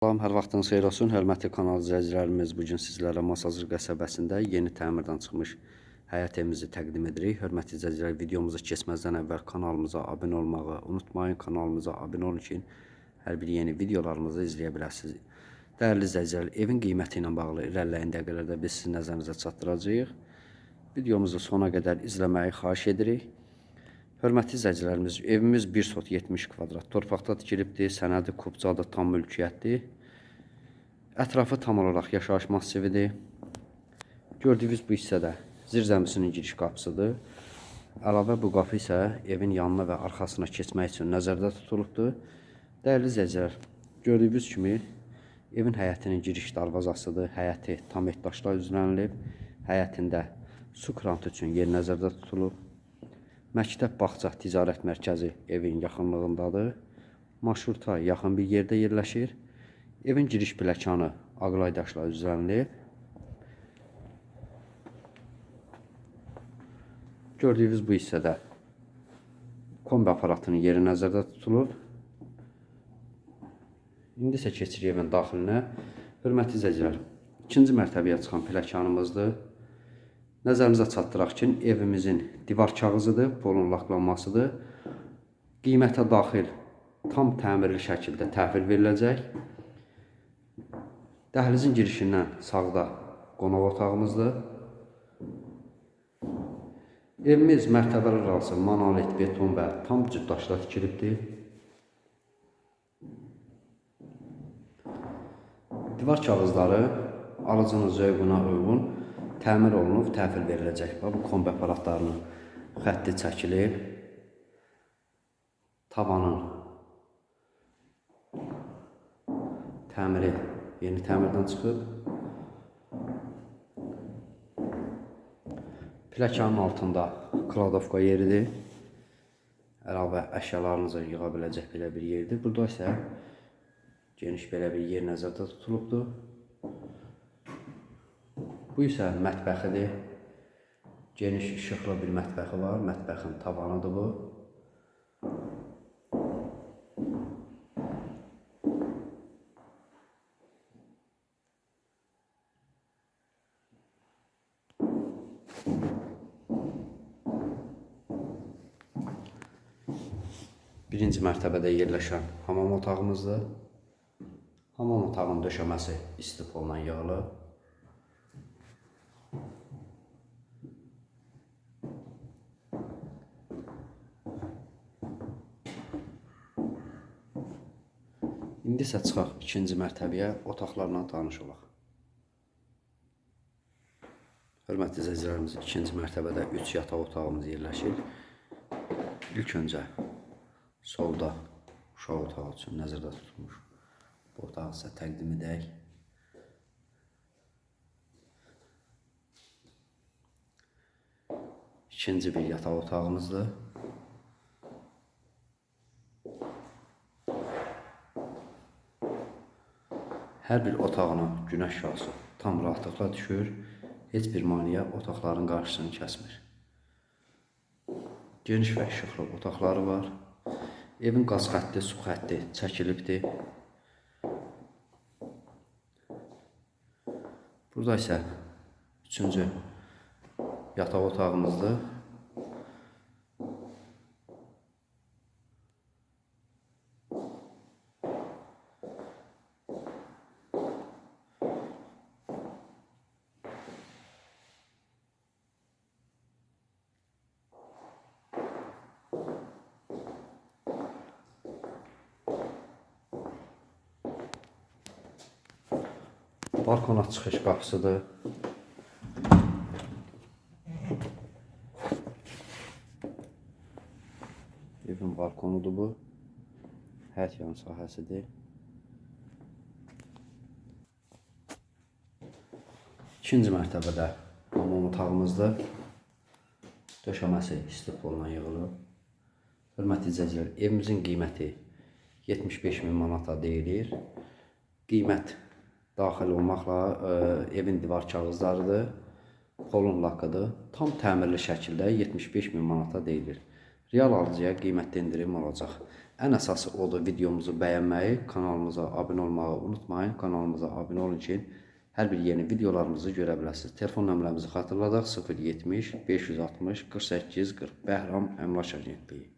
Salam, hər vaxtınız xeyir olsun. Hörmətli kanal izləyicilərimiz, bu gün sizlərə Masazır qəsəbəsində yeni təmirdən çıxmış həyət evimizi təqdim edirik. Hörmətli izləyicilər, videomuza keçməzdən əvvəl kanalımıza abunə olmağı unutmayın. Kanalımıza abunə olun ki, hər bir yeni videolarımızı izləyə biləsiniz. Dəyərli izləyicilər, evin qiyməti ilə bağlı irəliləyən dəqiqələrdə biz sizin nəzərinizə çatdıracağıq. Videomuzu sona qədər izləməyi xahiş edirik. Hörmətli izləyicilərimiz, evimiz 1 sot 70 kvadrat torpaqda tikilibdir, sənədi kubcadır, tam mülkiyyətdir. Ətrafı tam olaraq yaşayış massividir. Gördüyünüz bu hissədə zirzəmisinin giriş qapısıdır. Əlavə bu qapı isə evin yanına və arxasına keçmək üçün nəzərdə tutulubdur. Dəyərli izləyicilər, gördüyünüz kimi evin həyətinin giriş darvazasıdır. Həyəti tam etdaşla üzlənilib. Həyətində su krantı üçün yer nəzərdə tutulub. Məktəb bağça ticarət mərkəzi evin yaxınlığındadır. Marşruta yaxın bir yerdə yerləşir. Evin giriş pləkanı ağlay daşla üzlənilib. Gördüyünüz bu hissədə kombi aparatının yeri nəzərdə tutulub. İndi isə keçirik evin daxilinə. Hörmətli izləyicilər, ikinci mərtəbəyə çıxan pləkanımızdır. Nəzərinizə çatdıraq ki, evimizin divar kağızıdır, polun laklanmasıdır. Qiymətə daxil tam təmirli şəkildə təhvil veriləcək. Dəhlizin girişindən sağda qonaq otağımızdır. Evimiz mərtəbələr arası monolit beton və tam cütdaşla tikilibdir. Divar kağızları alıcının zövqünə uyğun təmir olunub, təhvil veriləcək. Bu kombi aparatlarının xətti çəkilir. Tavanın təmiri yeni təmirdən çıxıb. Pləkanın altında kladovka yeridir. Əlavə əşyalarınızı yığa biləcək belə bir yerdir. Burada isə geniş belə bir yer nəzərdə tutulubdur. Bu isə mətbəxidir. Geniş işıqlı bir mətbəxi var. Mətbəxin tavanıdır bu. Birinci mərtəbədə yerləşən hamam otağımızdır. Hamam otağının döşəməsi istipolla yığılıb. İndi isə çıxaq ikinci mərtəbəyə, otaqlarla tanış olaq. Hörmətli izləyicilərimiz, ikinci mərtəbədə 3 yataq otağımız yerləşir. İlk öncə solda uşaq otağı üçün nəzərdə tutulmuş bu otağı sizə təqdim edək. İkinci bir yataq otağımızdır. Hər bir otağına günəş şüası tam rahatlıqla düşür. Heç bir maneə otaqların qarşısını kəsmir. Geniş və işıqlı otaqları var. Evin qaz xətti, su xətti çəkilibdir. Burada isə üçüncü yataq otağımızdır. Balkona çıxış qapısıdır. Evin balkonudur bu. Həyət yan sahəsidir. İkinci mərtəbədə hamam otağımızdır. Döşəməsi istipolla yığılıb. Hörmətli izləyicilər, evimizin qiyməti 75 min manata deyilir. Qiymət daxil olmaqla ə, evin divar kağızlarıdır, polun lakıdır. Tam təmirli şəkildə 75 min manata deyilir. Real alıcıya qiymətdə endirim olacaq. Ən əsası odur videomuzu bəyənməyi, kanalımıza abunə olmağı unutmayın. Kanalımıza abunə olun ki, hər bir yeni videolarımızı görə biləsiniz. Telefon nömrəmizi xatırladaq: 070 560 48 40 Bəhram Əmlak Agentliyi.